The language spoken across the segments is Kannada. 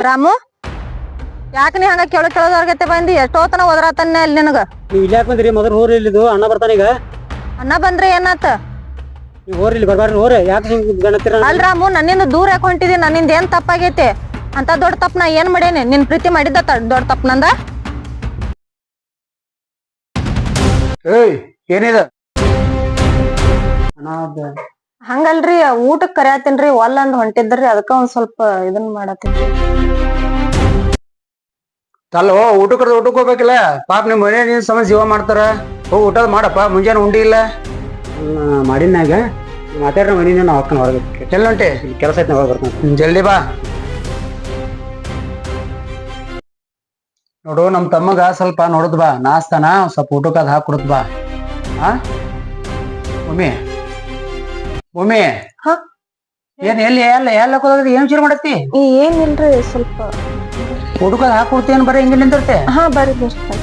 ರಾಮು? ಯಾಕ ನೀ ಹಂಗ ಕೇಳೋ ಕತೆ ಬಂದಿ? ಎಷ್ಟೋತನ ಓದ್ರಾತನ್ನ ಅಲ್ಲಿ ನಿನಗ? ನೀವು ಇಲ್ಲಿ ಯಾಕೆ ಬಂದ್ರಿ? ಮೊದಲು ಹೋರಿ ಇಲ್ಲಿದು ಅಣ್ಣ ಬರ್ತಾನ ಈಗ. ಅಣ್ಣ ಬಂದ್ರೆ ಏನಾತ? ನೀವು ಹೋರಿ ಇಲ್ಲಿ ಬರ್ಬಾರ್ರಿ ಹೋರಿ. ಯಾಕೆ ಹಿಂಗ ಗಣತಿರ ಅಲ್ ರಾಮು ನನ್ನಿಂದ ದೂರ ಯಾಕೆ ಹೊಂಟಿದಿ? ನನ್ನಿಂದ ಏನ್ ತಪ್ಪಾಗೈತೆ? ಅಂತ ದೊಡ್ಡ ತಪ್ಪ ನಾ ಏನ್ ಮಾಡೇನಿ? ನಿನ್ ಪ್ರೀತಿ ಮಾಡಿದ್ದ ತ- ದೊಡ್ಡ ತಪ್ಪ ನಂದ? ಏಯ್ ಏನಿದೆ? ಅಣ್ಣ ಅದ ಹಂಗಲ್ರಿ ಊಟಕ್ ಕರ್ಯಾತೀನ್ರಿ ಒಲ್ಲ ಅಂದ್ ಹೊಂಟಿದ್ರಿ ಅದಕ್ಕ ಒಂದ್ ಸ್ವಲ್ಪ ಇದನ್ ಮಾಡತ್ತೀನಿ ತಲ್ಲೋ ಊಟ ಊಟಕ್ಕೆ ಹೋಗ್ಬೇಕಿಲ್ಲ? ಪಾಪ ನಿಮ್ಮ ಮನೆ ನೀನ್ ಸಮ ಜೀವ ಮಾಡ್ತಾರ? ಹೋಗಿ ಊಟದ ಮಾಡಪ್ಪ ಮುಂಜಾನೆ ಉಂಡಿ ಇಲ್ಲ? ಮಾಡಿನಾಗ ಮಾತಾಡ್ರ ಮನೆ ನಾವು ಹಾಕೋಣ ಹೊರಗೆ. ಎಲ್ಲಿ ಹೊಂಟಿ? ಕೆಲಸ ಐತೆ ಹೊರಗೆ ಬರ್ತೀನಿ. ಜಲ್ದಿ ಬಾ. ನೋಡು ನಮ್ ತಮ್ಮಗ ಸ್ವಲ್ಪ ನೋಡುದ್ ಬಾ ನಾಸ್ತಾನ ಸ್ವಲ್ಪ ಊಟಕ್ಕೆ ಅದು ಹಾಕಿ ಕೊಡುದ್ ಬಾ. ಹಾ ಭೂಮಿ ಭೂಮಿ ಹಾ? ಏನ್ ಎಲ್ಲಿ ಎಲ್ಲ ಎಲ್ಲ ಹೋಗೋದ್ ಏನ್ ಶುರು ಮಾಡತ್ತಿ? ಏನಿಲ್ರಿ ಸ್ವಲ್ಪ ಹುಡುಗ ಹಾಕೊಡ್ತೇನ್ ಬರೀ ಹಿಂಗೆ ನಿಂತಿರ್ತೆ ಹಾ ಬರ್ರಿ ಬರ್ರಿ.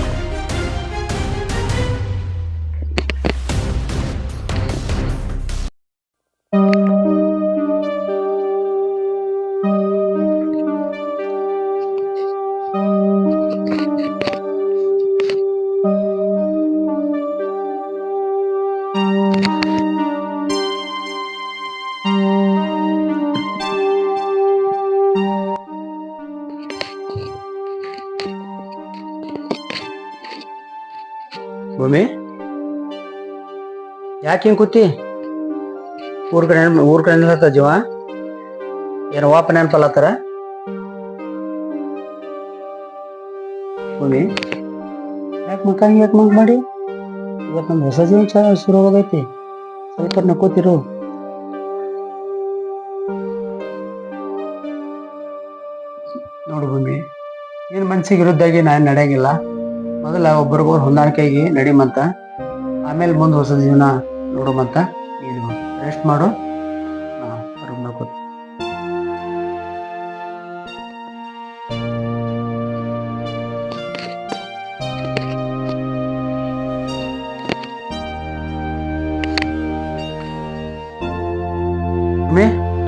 ಯಾಕೆ ಹಿಂಗ್ ಕೂತಿ? ಊರ್ ಕಡೆ ಊರ್ ಕಡೆ ನಿಲ್ಲತ್ತ ಜೀವ? ಏನು ವಾಪ ನೆನಪಲ್ಲತ್ತಾರ ಭೂಮಿ ಯಾಕೆ ಮಕ್ಕ ಯಾಕೆ ಮಂಗ್ ಮಾಡಿ? ಇವತ್ತು ನಮ್ ಹೊಸ ಜೀವನ ಶುರು ಹೋಗೈತಿ ಸ್ವಲ್ಪ ನಕ್ಕೋತಿರು ನೋಡು ಭೂಮಿ ನಿನ್ನ ಮನ್ಸಿಗೆ ವಿರುದ್ಧಾಗಿ ನಾನು ನಡೆಯಂಗಿಲ್ಲ. ಮೊದಲ ಒಬ್ರಿಗೊಬ್ರು ಹೊಂದಾಣಿಕೆಗೆ ನಡಿಮಂತ ಆಮೇಲೆ ಮುಂದೆ ಹೊಸ ಜೀವನ. ನೋಡುಮಂತ ನೀನು ರೆಸ್ಟ್ ಮಾಡು.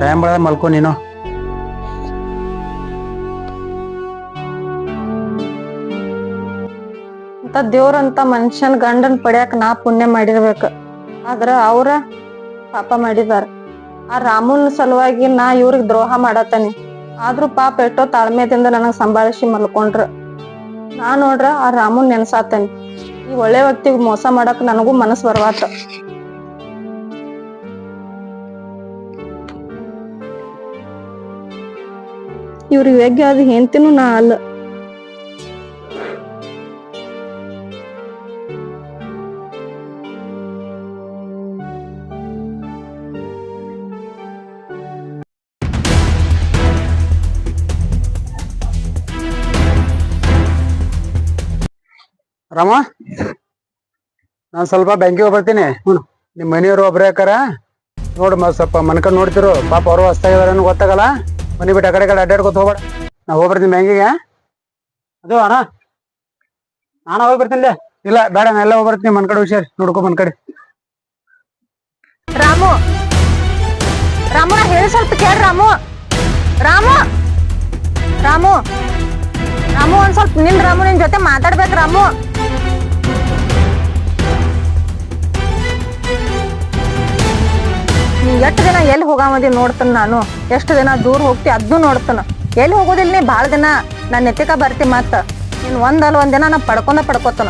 ಟೈಮ್ ಬೆಳೆದ ಮಲ್ಕೊ ನೀನು. ದೇವ್ರಂತ ಮನುಷ್ಯನ್ ಗಂಡನ್ ಪಡ್ಯಾಕ ನಾ ಪುಣ್ಯ ಮಾಡಿರ್ಬೇಕ. ಆದ್ರ ಅವ್ರ ಪಾಪ ಮಾಡಿದಾರ. ಆ ರಾಮುನ್ ಸಲುವಾಗಿ ನಾ ಇವ್ರಿಗೆ ದ್ರೋಹ ಮಾಡತ್ತನಿ. ಆದ್ರೂ ಪಾಪ ಎಷ್ಟೋ ತಾಳ್ಮೆದಿಂದ ನನಗ್ ಸಂಭಾಳಿಸಿ ಮಲ್ಕೊಂಡ್ರ. ನಾ ನೋಡ್ರ ಆ ರಾಮುನ್ ನೆನ್ಸಾತನಿ. ಈ ಒಳ್ಳೆ ವ್ಯಕ್ತಿಗ್ ಮೋಸ ಮಾಡಕ್ ನನಗೂ ಮನಸ್ ಬರ್ವಾತ. ಇವ್ರಿಗೆ ಯೋಗ್ಯ ಅದು ಹೆಂತಿನೂ ನಾ ಅಲ್ಲ. ರಾಮ? ನಾನು ಸ್ವಲ್ಪ ಬ್ಯಾಂಕಿಗೆ ಬರ್ತೀನಿ. ಹ್ಞೂ ನಿಮ್ಮ ಮನೆಯವರು ಒಬ್ಬರೇ ಯಾಕಾರ ನೋಡು ಸ್ವಲ್ಪ ಮನ್ಕೊಂಡು ನೋಡ್ತಿರು. ಪಾಪ ಅವರು ಹೊಸ್ತಾಗಿದಾರೇನು ಗೊತ್ತಾಗಲ್ಲ. ಮನೆ ಬಿಟ್ಟು ಆ ಕಡೆ ಕಡೆ ಅಡ್ಡಾಡ್ಕೊತ ಹೋಗ್ಬೇಡ. ನಾ ಹೋಗ್ಬಿಡ್ತೀನಿ ಬ್ಯಾಂಕಿಗೆ. ಅದು ಅಣ್ಣ. ನಾನು ಹೋಗಿ ಬರ್ತೀನಿ ಇಲ್ಲ, ಬೇಡ, ನಾ ಎಲ್ಲ ಹೋಗ್ಬರ್ತೀನಿ ಮನ್ಕಡೆ ಮನ್ ಕಡೆ ಹುಷಾರ್ ನೋಡ್ಕೊ ಮನ್ಕಡೆ. ರಾಮು. ರಾಮು, ನಾ ಹೇಳಿ ಸ್ವಲ್ಪ ಕೇಳ ರಾಮು. ರಾಮು. ರಾಮು. ರಾಮು, ಒಂದ್ ಸ್ವಲ್ಪ ನಿನ್ ರಾಮು ನಿನ್ ಜೊತೆ ಮಾತಾಡ್ಬೇಕು ರಾಮು. ಎಷ್ಟು ದಿನ ಎಲ್ಲಿ ಹೋಗಾಮದಿ ನೋಡ್ತಾನ ನಾನು? ಎಷ್ಟು ದಿನ ದೂರ ಹೋಗ್ತಿ ಅದನ್ನು ನೋಡ್ತಾನ. ಎಲ್ಲಿ ಹೋಗೋದಿಲ್ಲ ನೀ? ಭಾಳ ದಿನ ನಾನು ನೆತ್ತಿಕ ಬರ್ತಿ ಮತ್ತೆ. ನೀನು ಒಂದಲ್ಲ ಒಂದು ದಿನ ನಾ ಪಡ್ಕೊಂಡ ಪಡ್ಕೋತಾನ.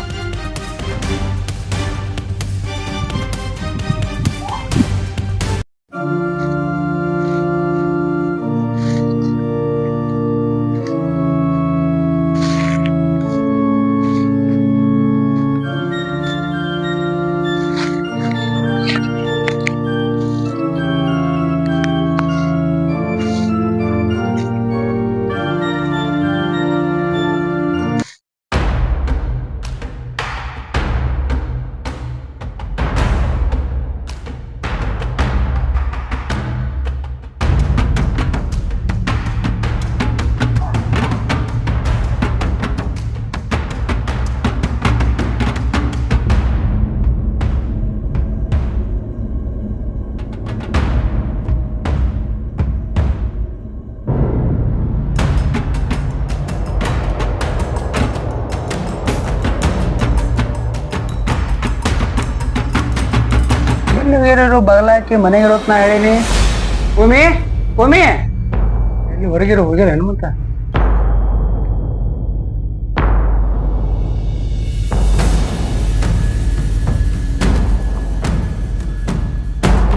ಬಗಲಾಕಿ ಮನೆಗೆ ಇರೋತ್ ನಾ ಹೇಳಿನಿ. ಭೂಮಿ ಭೂಮಿ ಎಲ್ಲಿ ಹೊರಗಿರೋ ಹೋಗ್ಯಾರ ಏನು ಮತ್ತ?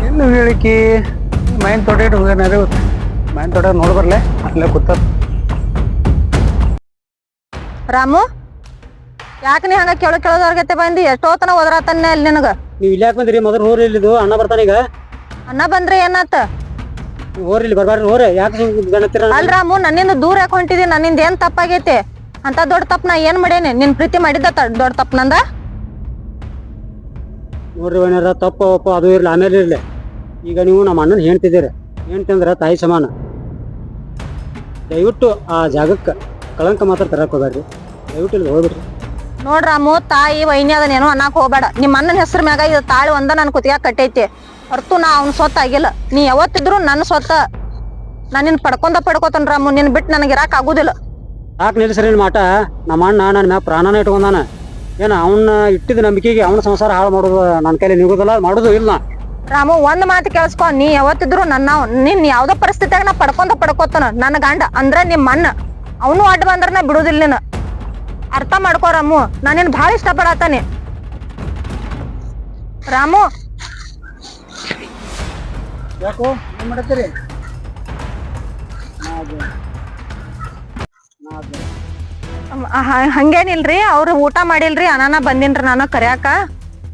ಎಲ್ಲೂ ಹೇಳಿಕಿ? ಮೈನ್ ತೋಟ ಇಟ್ಟು ಗೊತ್ತ ಮೈನ್ ತೋಟ ನೋಡ್ಬರ್ಲೆ ಅಲ್ಲೇ ಕೂತ ರಾಮು ಯಾಕೆ ನೀ ಹಂಗ ಕೇಳೋ ಕೇಳೋದವ್ರಗತ್ತೆ ಬಂದಿ? ಎಷ್ಟೋತನ ಒದರಾತನ್ನ ಅಲ್ಲಿ ನಿನಗ. ನೀವು ಇಲ್ಲಿ ಯಾಕೆ ಬಂದ್ರಿ? ಮೊದಲು ಹೋರಿ ಇಲ್ಲಿದು ಅಣ್ಣ ಬರ್ತಾನೀಗ ಈಗ. ಅನ್ನ ಬಂದ್ರೆ ಏನಾತ? ಹೋರಿ ಇಲ್ಲಿ ಬರ್ಬಾರ್ರಿ ಹೋರಿ ಯಾಕೆ ಹಿಂಗೆ ಗಣತಿರ ಅಲ್ ರಾಮು ನನ್ನಿಂದ ದೂರ ಯಾಕೆ ಹೊಂಟಿದಿ? ನನ್ನಿಂದ ಏನ್ ತಪ್ಪಾಗೈತೆ? ಅಂತ ದೊಡ್ಡ ತಪ್ಪ ನಾ ಏನ್ ಮಾಡೇನಿ? ನಿನ್ ಪ್ರೀತಿ ಮಾಡಿದ್ದ ತ- ದೊಡ್ಡ ತಪ್ಪ ನಂದ? ನೋಡ್ರಿ ಏನಾರ ತಪ್ಪು ಒಪ್ಪ ಅದು ಇರ್ಲಿ ಆಮೇಲೆ ಇರ್ಲಿ. ಈಗ ನೀವು ನಮ್ಮ ಅಣ್ಣನ ಹೇಳ್ತಿದ್ದೀರಿ ಹೇಳ್ತಂದ್ರ ತಾಯಿ ಸಮಾನ. ದಯವಿಟ್ಟು ಆ ಜಾಗಕ್ಕೆ ಕಳಂಕ ಮಾತ್ರ ತರಕ್ ಹೋಗ್ಬೇಡ್ರಿ. ದಯವಿಟ್ಟು ಇಲ್ಲಿ ಹೋಗ್ಬಿಡ್ರಿ. ನೋಡ್ ರಾಮು ತಾಯಿ ವೈನಿ ಅದನ್ನೇನೋ ಅನ್ನಕ್ ಹೋಗ್ಬೇಡ. ನಿಮ್ಮ ಅಣ್ಣನ ಹೆಸರು ಮ್ಯಾಗ ಇದು ತಾಳಿ ಒಂದ ನನ್ ಕುತ್ತಿಗೆ ಕಟ್ಟೈತಿ. ಹೊರ್ತು ನಾ ಅವ್ನ ಸ್ವತ್ತ ಆಗಿಲ್ಲ. ನೀ ಯಾವತ್ತಿದ್ರು ನನ್ನ ಸ್ವತ್ತ ನಾನು ನಿನ್ ಪಡ್ಕೊಂಡ ಪಡ್ಕೋತನ್ ರಾಮು ನಿನ್ ಬಿಟ್ಟು ನನಗೆ ಇರಾಕ್ ಆಗುದಿಲ್ಲ. ಯಾಕೆ ನಿಲ್ಸರಿ ಮಾಟ. ನಮ್ಮ ಅಣ್ಣ ನನ್ನ ಮ್ಯಾಗ ಪ್ರಾಣನ ಇಟ್ಕೊಂಡಾನ. ಏನ ಅವನ್ನ ಇಟ್ಟಿದ ನಂಬಿಕೆಗೆ ಅವನ ಸಂಸಾರ ಹಾಳು ಮಾಡೋದು ನನ್ನ ಕೈಲಿ ನಿಗುದಿಲ್ಲ ಮಾಡೋದು ಇಲ್ಲ. ರಾಮು ಒಂದ್ ಮಾತು ಕೇಳಿಸ್ಕೊ. ನೀ ಯಾವತ್ತಿದ್ರು ನನ್ನ ನಿನ್ ಯಾವ್ದೋ ಪರಿಸ್ಥಿತಿಯಾಗ ನಾ ಪಡ್ಕೊಂಡ ಪಡ್ಕೋತಾನ. ನನ್ನ ಗಂಡ ಅಂದ್ರ ನಿಮ್ ಅಣ್ಣ. ಅವನು ಅಡ್ಡ ಬಂದ್ರ ನಾ ಬಿಡುದಿಲ್ಲ ನೀನು ಅರ್ಥ ಮಾಡ್ಕೋ ರಾಮು. ನಾನು ನಿನ್ನ ಭಾಳ ಇಷ್ಟ ಪಡತಾನೆ ರಾಮು ಯಾಕೋ ಏನ್ ಮಾಡತ್ತೀರಿ? ಹಂಗೇನಿಲ್ರಿ ಅವ್ರು ಊಟ ಮಾಡಿಲ್ರಿ ಅನಾನ ಬಂದಿನ್ರಿ ನಾನು ಕರ್ಯಾಕ.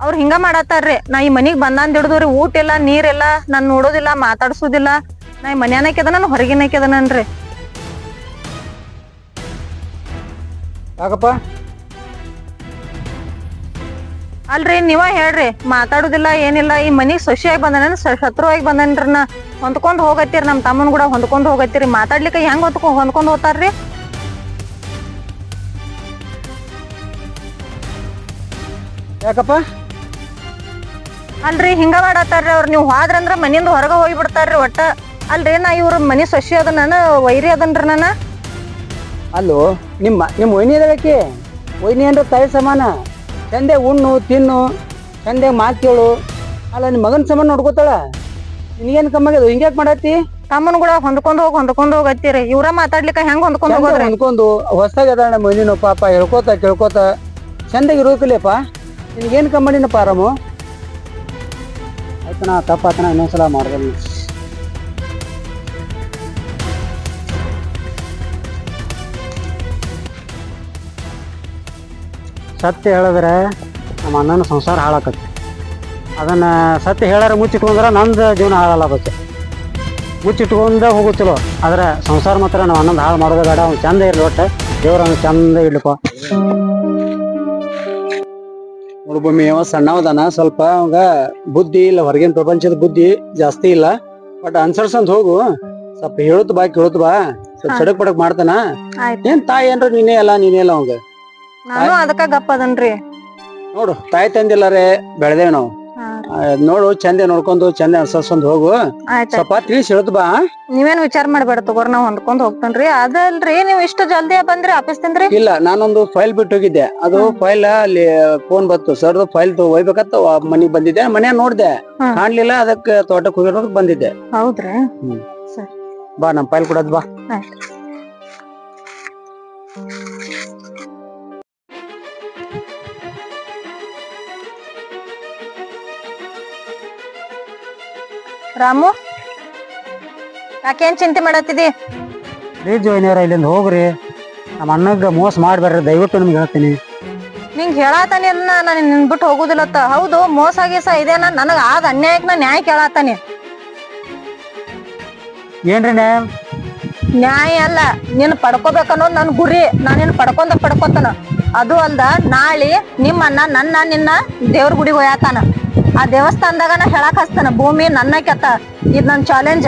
ಅವ್ರು ಹಿಂಗ ಮಾಡತ್ತಾರ್ರಿ ನಾ ಈ ಮನಿಗ್ ಬಂದಾನ್ ರೀ ಊಟ ಇಲ್ಲ ನೀರಿಲ್ಲ ನಾನ್ ನೋಡೋದಿಲ್ಲ ಮಾತಾಡ್ಸೋದಿಲ್ಲ. ನಾ ಈ ಮನ್ಯಾನಕ್ಕೆದ ನಾನು ಹೊರಗಿನಕ್ಕೆದನನ್ರಿ ಯಾಕಪ್ಪ? ಅಲ್ರಿ ನೀವ ಹೇಳ್ರಿ. ಮಾತಾಡುದಿಲ್ಲ ಏನಿಲ್ಲ ಈ ಮನಿಗ್ ಸೊಸಿಯಾಗಿ ಬಂದನ ಶತ್ರುವಾಗಿ ಬಂದನ್ರಿ ನಾ. ಹೊಂದ್ಕೊಂಡ್ ಹೋಗತ್ತೀರಿ ನಮ್ ತಮ್ಮನ್ ಕೂಡ ಹೊಂದ್ಕೊಂಡ್ ಹೋಗತ್ತೀರಿ. ಮಾತಾಡ್ಲಿಕ್ಕೆ ಹೆಂಗ್ ಹೊಂದ್ಕೊ ಹೊಂದ್ಕೊಂಡ್ ಹೋಗ್ತಾರ್ರಿ? ಯಾಕಪ್ಪ? ಅಲ್ರಿ ಹಿಂಗ ಮಾಡತ್ತಾರ್ರಿ ಅವ್ರ. ನೀವು ಹೋದ್ರಂದ್ರ ಮನಿಯಿಂದ ಹೊರಗೆ ಹೋಗಿ ಬಿಡ್ತಾರ್ರಿ ಒಟ್ಟ. ಅಲ್ರಿ ನಾ ಇವ್ರ ಮನಿ ಸೊಸಿ ಅದ ನಾನು ವೈರಿ ಅದನ್ರಿ ನಾನು. ಅಲ್ಲೋ ನಿಮ್ಮ ನಿಮ್ಮ ಒಯ್ನಿ ಅದಕ್ಕೆ ಒಯ್ನಿ ಅಂದ್ರೆ ತಾಯಿ ಸಮಾನ? ಚಂದೆ ಉಣ್ಣು ತಿನ್ನು ತಂದೆ ಮಾತು ಕೇಳು. ಅಲ್ಲ ನಿಮ್ಮ ಮಗನ ಸಂಬಂಧ ನೋಡ್ಕೋತಾಳ? ನಿನಗೇನು ಕಮ್ಮಾಗ್ಯದ ಹಿಂಗ್ಯಾಕೆ ಮಾಡತ್ತಿ? ತಮ್ಮನ್ ಕೂಡ ಹೊಂದ್ಕೊಂಡ್ ಹೋಗಿ ಹೊಂದ್ಕೊಂಡ್ ಹೋಗತ್ತೀರಿ ಇವ್ರ ಮಾತಾಡ್ಲಿಕ್ಕೆ ಹೆಂಗ್ ಹೊಂದ್ಕೊಂಡ್ ಹೋಗೋದು ಹೋಗೋದ್ರಿ? ಹೊಂದ್ಕೊಂಡು ಹೊಸದಾಗ ಅದಾಳ ನಮ್ಮ ಪಾಪ ಹೇಳ್ಕೋತ ಕೇಳ್ಕೋತ. ಚಂದಾಗಿ ಇರೋಕಿಲ್ಲಪ್ಪ ನಿನಗೇನು ಕಮ್ಮಡಿನಪ್ಪ ಆರಾಮು? ಆಯ್ತಣ್ಣ ತಪ್ಪಾತನ ಇನ್ನೊಂದ್ಸಲ ಮಾಡ್ದಲ್ಲ ಸತ್ಯ ಹೇಳಿದ್ರೆ ನಮ್ಮ ಅಣ್ಣನ ಸಂಸಾರ ಹಾಳಾಕತ್ತೆ. ಅದನ್ನ ಸತ್ಯ ಹೇಳಾರ ಮುಚ್ಚಿಟ್ಕೊಂಡ್ರೆ ನಂದು ಜೀವನ ಹಾಳಲ್ಲ ಬಚ್ಚ ಮುಚ್ಚಿಟ್ಕೊಂಡ ಹೋಗು ಚಲೋ ಆದ್ರೆ ಸಂಸಾರ ಮಾತ್ರ ನಾವು ಅಣ್ಣಂದು ಹಾಳು ಮಾಡೋದು ಬೇಡ ಅವ್ನು ಚಂದ ಇರ್ಲಿ ಒಟ್ಟು ದೇವ್ರ ಅವ್ನು ಚಂದ ಇಡ್ಲಿಪ್ಪ ನೋಡ್ಬೊಮ್ಮೆ ಅವ ಸಣ್ಣವದಾನ ಸ್ವಲ್ಪ ಅವಾಗ ಬುದ್ಧಿ ಇಲ್ಲ ಹೊರಗಿನ ಪ್ರಪಂಚದ ಬುದ್ಧಿ ಜಾಸ್ತಿ ಇಲ್ಲ. ಬಟ್ ಅನ್ಸರ್ಸಂತ ಹೋಗು ಸ್ವಲ್ಪ ಹೇಳುತ್ತ ಬಾ ಕೇಳುತ್ತ ಬಾ ಸ್ವಲ್ಪ. ಸಡಕ್ ಪಡಕ್ ಮಾಡ್ತಾನ. ಆಯ್ತ್. ಏನ್ ತಾಯಿ ಏನ್ರ ನೀನೇ ಅಲ್ಲ ನೀನೇ ಅಲ್ಲ ಅವಂಗ. ನಾನು ಅದಕ್ಕ ಗಪ್ಪ ಅದನ್ರಿ. ನೋಡು ತಾಯಿ ತಂದಿಲ್ಲಾರೆ ಬೆಳೆದೇವ್ ನಾವು. ಆ, ನೋಡು ಚಂದೆ ನೋಡ್ಕೊಂಡು ಚಂದೆ ಅನ್ಸಸ್ಕೊಂಡು ಹೋಗು. ಆಯ್ತ್ ಸ್ವಲ್ಪ ತಿಳಿಸಿ ಹೇಳುತ್ತ ಬಾ ನೀವೇನ್ ವಿಚಾರ ಮಾಡ್ಬೇಡ ತಗೋರ್ ನಾವ್ ಹೊಂದ್ಕೊಂಡ್ ಹೋಗ್ತೇನ್ರಿ. ಅದಲ್ರಿ ನೀವ್ ಇಷ್ಟು ಜಲ್ದಿ ಬಂದ್ರಿ ಆಫೀಸ್ ತಿಂದ್ರಿ? ಇಲ್ಲ ನಾನೊಂದು ಫೈಲ್ ಬಿಟ್ಟು ಹೋಗಿದ್ದೆ. ಅದು ಫೈಲ್ ಅಲ್ಲಿ ಫೋನ್ ಬಂತು. ಸರ್ ಫೈಲ್ ಒಯ್ಬೇಕಂತ ಮನಿ ಬಂದಿದ್ದೆ. ಮನೆ ನೋಡ್ದೆ. ಹ್ಮ್. ಕಾಣ್ಲಿಲ್ಲ ಅದಕ್ಕೆ ತೋಟಕ್ಕೆ ಹೋಗಿರೋದಕ್ಕೆ ಬಂದಿದ್ದೆ. ಹೌದ್ರಿ? ಬಾ ನಮ್ ಫೈಲ್ ಕೊಡೋದ್ ಬಾ. ಆಯ್ತ್. ರಾಮು ಯಾಕೇನ್ ಚಿಂತೆ ಮಾಡತ್ತಿದಿ? ಪ್ಲೀಸ್ ಜೋಯ್ನಿಯರ ಇಲ್ಲಿಂದ ಹೋಗ್ರಿ. ನಮ್ಮ ಅಣ್ಣಗ ಮೋಸ ಮಾಡ್ಬೇಡ್ರಿ ದಯವಿಟ್ಟು ನಿಮ್ಗೆ ಹೇಳ್ತೀನಿ. ನಿಂಗ್ ಅನ್ನ ನಾನು ನಿನ್ ಬಿಟ್ಟು ಹೋಗುದಿಲ್ಲತ್ತ. ಹೌದು ಮೋಸ ಗೀಸ ಇದೇನ ನನಗ ಆದ ಅನ್ಯಾಯಕ್ಕೆ ನಾ ನ್ಯಾಯ ಕೇಳತ್ತಾನೆ ಏನ್ರಿ ನ್ಯಾಯ? ನ್ಯಾಯ ಅಲ್ಲ ನೀನ್ ಪಡ್ಕೋಬೇಕನ್ನೋದು ನನ್ ಗುರಿ. ನಿನ್ ಪಡ್ಕೊಂಡ ಪಡ್ಕೋತಾನ. ಅದು ಅಲ್ದ ನಿಮ್ಮ ನಿಮ್ಮನ್ನ ನನ್ನ ನಿನ್ನ ದೇವ್ರ ಗುಡಿಗೆ ಹೋಯಾತಾನ ಆ ದೇವಸ್ಥಾನದಾಗ ನಾ ಹೇಳಕ್ ಭೂಮಿ ನನ್ನ ಕೆತ್ತ ಇದ್ ನನ್ ಚಾಲೆಂಜ್